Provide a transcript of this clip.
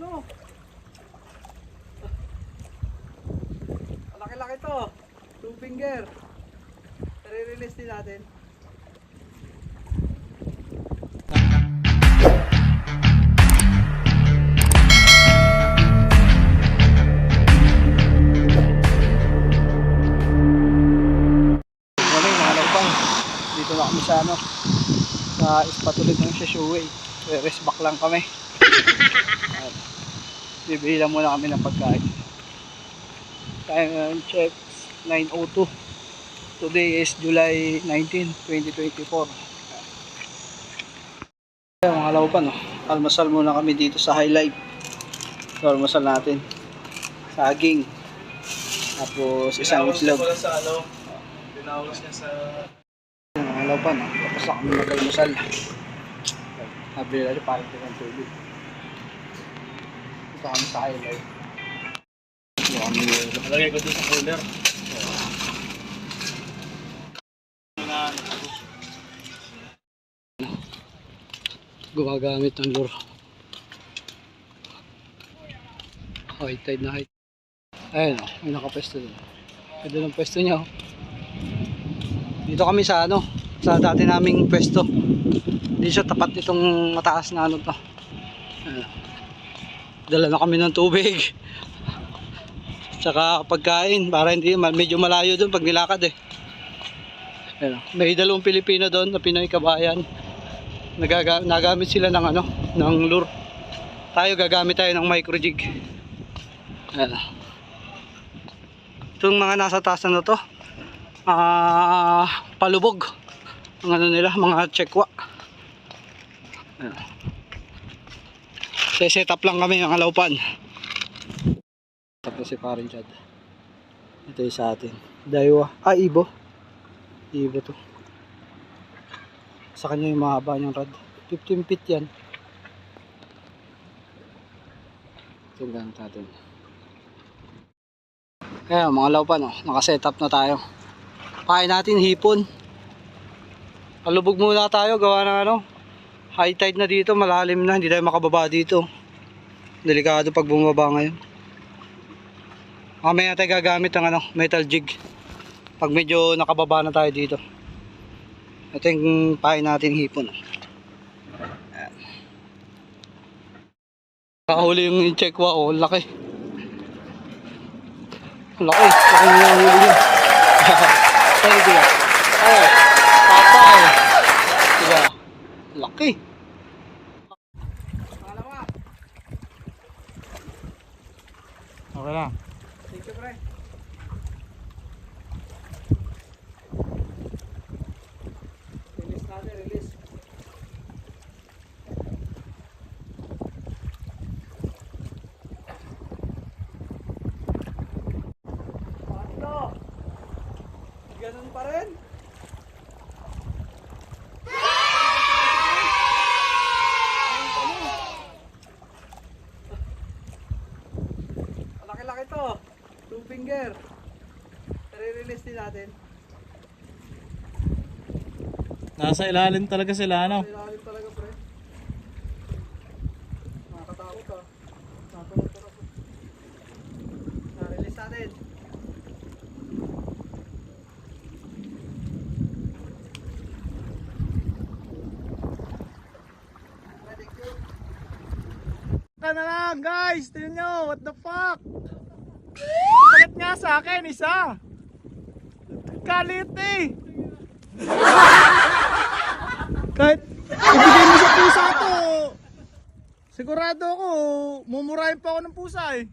ano. Malaki-laki to. Two finger. I-release din natin. Dito na kami sa ano. Sa ispatulid ng Shashuway. Rest back lang kami. Lang muna kami ng pagkain. Time check 9.02. Today is July 19, 2024. Ayan, mga laupan, no? almasal muna kami dito sa highlight. So, almasal natin. Saging. Tapos isang itlog. sa ano, pinawas niya sa... Mga laupan, no? tapos kami mag-almasal. Sabi nila, parang ng tubig. Ito kami sa highlight. Kami Nalagay ko dun sa cooler. Gumagamit ng lure. High tide na high Ayun o, may nakapesto doon. Ganda ng pwesto niya o. Dito kami sa ano, sa dati naming pwesto. Dito siya tapat itong mataas na ano to. Ayun. Dala na kami ng tubig. Tsaka pagkain, para hindi, medyo malayo doon pag nilakad eh. Ayun, o. may dalawang Pilipino doon na Pinoy kabayan nagaga nagamit sila ng ano ng lure tayo gagamit tayo ng micro jig Ayan. itong mga nasa taas na to ah palubog ang ano nila mga tsekwa Ayan. Set up lang kami ng alawpan tapos si parin Chad. Ito yung sa atin. Daywa ah ibo. Ibo to. Sa kanya yung mahaba niyang rod. 15 feet yan. Gamit natin. Ayan mga laupan oh, nakaset up na tayo. Pahay natin hipon. Palubog muna tayo gawa ng ano high tide na dito malalim na hindi tayo makababa dito delikado pag bumaba ngayon mamaya tayo gagamit ng ano, metal jig pag medyo nakababa na tayo dito ito yung pahay natin hipon. Ayan. Kahuli yung checkwa oh, laki. Laki, laki yung huli niya. Ay, diba? Oh? Laki. Okay lang. Thank you, pre. Release natin, release. Ganun pa rin. Finger. I-release din natin. Nasa ilalim talaga sila, ano? Ilalim talaga pre. Nakakatakot ah. Natulog ko na. Na-release natin. Na lang, guys! Tignan nyo, what the fuck? Sa akin, isa! Kalit eh! Kahit ibigay mo sa pusa to, sigurado ako, mumurahin pa ako ng pusa eh.